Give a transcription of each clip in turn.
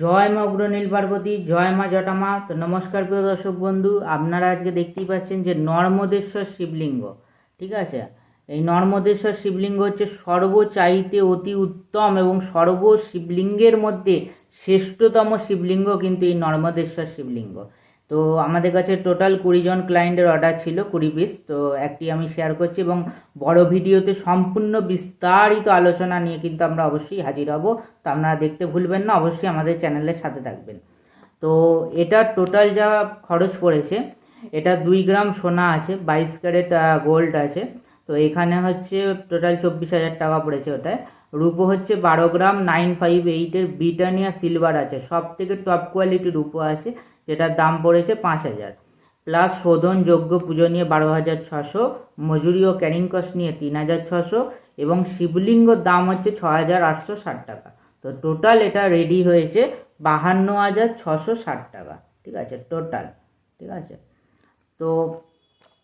জয় মা অগ্রনীল পার্বতী, জয় মা জটামা তো নমস্কার প্রিয় দর্শক বন্ধু, আপনারা আজকে দেখতেই পাচ্ছেন যে নর্মদেশ্বর শিবলিঙ্গ, ঠিক আছে? এই নর্মদেশ্বর শিবলিঙ্গ হচ্ছে সর্বচাইতে অতি উত্তম এবং সর্ব শিবলিঙ্গের মধ্যে শ্রেষ্ঠতম শিবলিঙ্গ কিন্তু এই নর্মদেশ্বর শিবলিঙ্গ। তো আমাদের কাছে টোটাল কুড়ি জন ক্লায়েন্টের অর্ডার ছিল, কুড়ি পিস তো একটি আমি শেয়ার করছি এবং বড় ভিডিওতে সম্পূর্ণ বিস্তারিত আলোচনা নিয়ে কিন্তু আমরা অবশ্যই হাজির হব। তো আপনারা দেখতে ভুলবেন না, অবশ্যই আমাদের চ্যানেলের সাথে থাকবেন। তো এটা টোটাল যা খরচ পড়েছে, এটা দুই গ্রাম সোনা আছে, বাইশ ক্যারেট গোল্ড আছে। তো এখানে হচ্ছে টোটাল চব্বিশ হাজার টাকা পড়েছে ওটায়। রূপো হচ্ছে বারো গ্রাম নাইন ফাইভ এইটের ব্রিটানিয়া সিলভার আছে। সব থেকে টপ কোয়ালিটি রূপো আছে। যেটার দাম পড়েছে পাঁচ হাজার। প্লাস শোধনযোগ্য পুজো নিয়ে বারো হাজার ছশো, মজুরি ও ক্যারিং কস্ট নিয়ে তিন হাজার ছশো এবং শিবলিঙ্গর দাম হচ্ছে ছ হাজার আটশো ষাট টাকা। তো টোটাল এটা রেডি হয়েছে বাহান্ন হাজার ছশো ষাট টাকা। ঠিক আছে? টোটাল ঠিক আছে? তো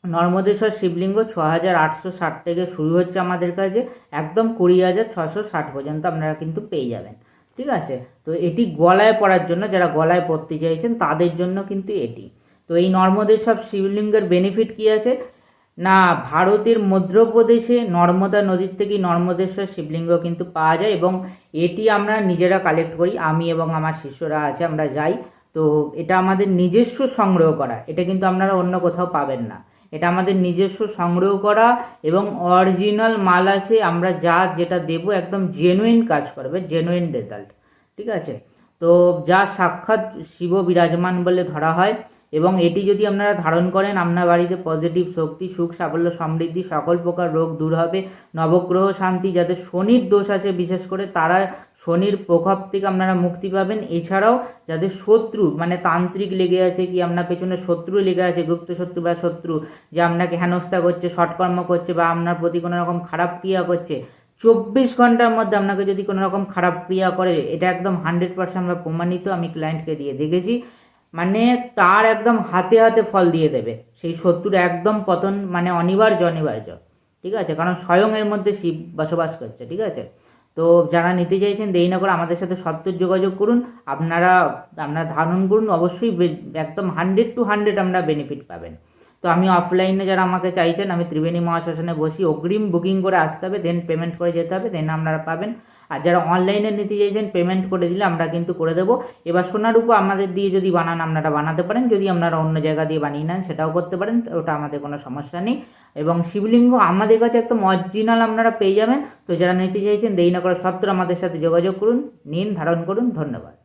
নর্মদেশ্বর শিবলিঙ্গ ছ হাজার আটশো ষাট থেকে শুরু হচ্ছে আমাদের কাছে একদম কুড়ি হাজার ছশো ষাট পর্যন্ত আপনারা কিন্তু পেয়ে যাবেন। ঠিক আছে? তো এটি গলায় পড়ার জন্য, যারা গলায় পড়তে চাইছেন তাদের জন্য কিন্তু এটি। তো এই নর্মদের সব শিবলিঙ্গের বেনিফিট কী আছে? না, ভারতের মধ্যপ্রদেশে নর্মদা নদীর থেকে নর্মদেশ্বর শিবলিঙ্গ কিন্তু পাওয়া যায় এবং এটি আমরা নিজেরা কালেক্ট করি, আমি এবং আমার শিষ্যরা আছে, আমরা যাই। তো এটা আমাদের নিজস্ব সংগ্রহ করা, এটা কিন্তু আপনারা অন্য কোথাও পাবেন না। এটা আমাদের নিজস্ব সংগ্রহ করা এবং অরিজিনাল মাল আছে, আমরা যা যেটা দেব একদম জেনুইন কাজ করবে জেনুইন রেজাল্ট ঠিক আছে? তো যা সাক্ষাৎ শিব বিরাজমান বলে ধরা হয়, এবং এটি যদি আপনারা ধারণ করেন, আপনার বাড়িতে পজিটিভ শক্তি, সুখ, সাফল্য, সমৃদ্ধি, সকল প্রকার রোগ দূর হবে, নবগ্রহ শান্তি, যাদের শনির দোষ আছে বিশেষ করে, তারা শনির প্রভাব থেকে আপনারা মুক্তি পাবেন। এছাড়াও যাদের শত্রু মানে তান্ত্রিক লেগে আছে কি, আপনার পেছনে শত্রু লেগে আছে, গুপ্ত শত্রু বা শত্রু, যে আপনাকে হেনস্থা করছে, সৎকর্ম করছে বা আপনার প্রতি কোনো রকম খারাপ ক্রিয়া করছে, চব্বিশ ঘণ্টার মধ্যে আপনাকে যদি কোনো রকম খারাপ ক্রিয়া করে, এটা একদম হান্ড্রেড পার্সেন্ট আমরা প্রমাণিত, আমি ক্লায়েন্টকে দিয়ে দেখেছি। মানে তার একদম হাতে হাতে ফল দিয়ে দেবে। সেই শত্রুর একদম পতন মানে অনিবার্য অনিবার্য। ঠিক আছে? কারণ স্বয়ং এর মধ্যে শিব বসবাস করছে, ঠিক আছে? তো যারা নিতে চাইছেন, দেরি না করে আমাদের সাথে সত্তর যোগাযোগ করুন। আপনারা আপনারা ধারণ করুন, অবশ্যই একদম হান্ড্রেড টু হান্ড্রেড আপনারা বেনিফিট পাবেন। তো আমি অফলাইনে যারা আমাকে চাইছেন, আমি ত্রিবেণী মহাশ্মশানে বসি, অগ্রিম বুকিং করে আসতে হবে দেন পেমেন্ট করে যেতে হবে দেন আপনারা পাবেন। আর যারা অনলাইনে নিতে চাইছেন পেমেন্ট করে দিলে আমরা কিন্তু করে দেবো। এবার সোনার উপর আমাদের দিয়ে যদি বানান, আপনারা বানাতে পারেন। যদি আপনারা অন্য জায়গা দিয়ে বানিয়ে নেন, সেটাও করতে পারেন। ওটা আমাদের কোনো সমস্যা নেই। এবং শিবলিঙ্গ আমাদের কাছে একদম অরিজিনাল আপনারা পেয়ে যাবেন। তো যারা নিতে চাইছেন দেই না করে সত্তর আমাদের সাথে যোগাযোগ করুন, নিন, ধারণ করুন। ধন্যবাদ।